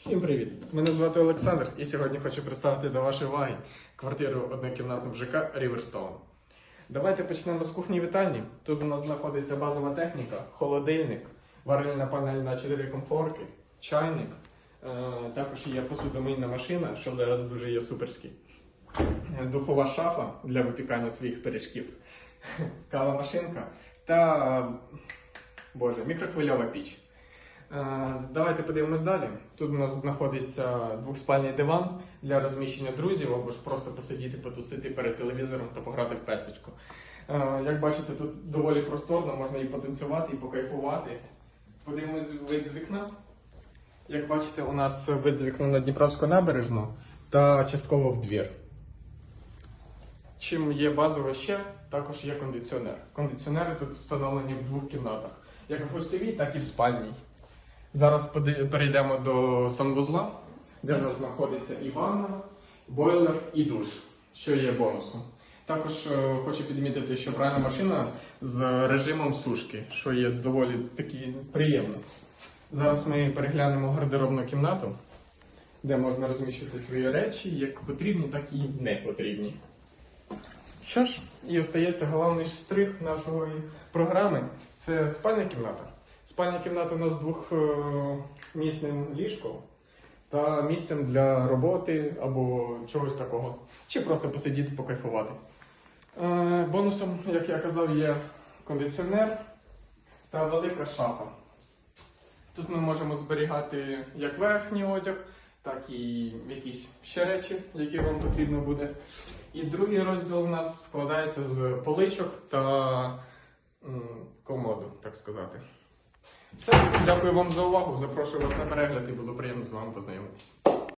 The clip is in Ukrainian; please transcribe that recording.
Всім привіт! Мене звати Олександр і сьогодні хочу представити до вашої уваги квартиру однокімнатну в ЖК Ріверстоун. Давайте почнемо з кухні вітальні. Тут у нас знаходиться базова техніка, холодильник, варильна панель на 4 комфорки, чайник. Е, також є посудомийна машина, що зараз дуже є суперський. Духова шафа для випікання своїх пиріжків, кава машинка та боже, мікрохвильова піч. Е, Давайте подивимось далі. Тут у нас знаходиться двохспальний диван для розміщення друзів або ж просто посидіти, потусити перед телевізором та пограти в песочку. Е, Як бачите, тут доволі просторно, можна і потанцювати, і покайфувати. Подивимось вид з вікна. Як бачите, у нас вид з вікна на Дніпровську набережну та частково в двір. Чим є базове ще, також є кондиціонер. Кондиціонери тут встановлені в двох кімнатах, як в гостьовій, так і в спальній. Зараз перейдемо до санвузла, де в нас знаходиться і ванна, бойлер і душ, що є бонусом. Також е, хочу підмітити, що пральна машина з режимом сушки, що є доволі таки приємно. Зараз ми переглянемо гардеробну кімнату, де можна розміщувати свої речі, як потрібні, так і не потрібні. Що ж, і остається головний штрих нашої програми це спальня кімната. Спальня кімната у нас з двохмісним ліжком та місцем для роботи або чогось такого. Чи просто посидіти, покайфувати. Е, Бонусом, як я казав, є кондиціонер та велика шафа. Тут ми можемо зберігати як верхній одяг, так і якісь ще речі, які вам потрібно буде. І другий розділ у нас складається з поличок та комоду, так сказати. Все, дякую вам за увагу. Запрошую вас на перегляд і було приємно з вами познайомитися.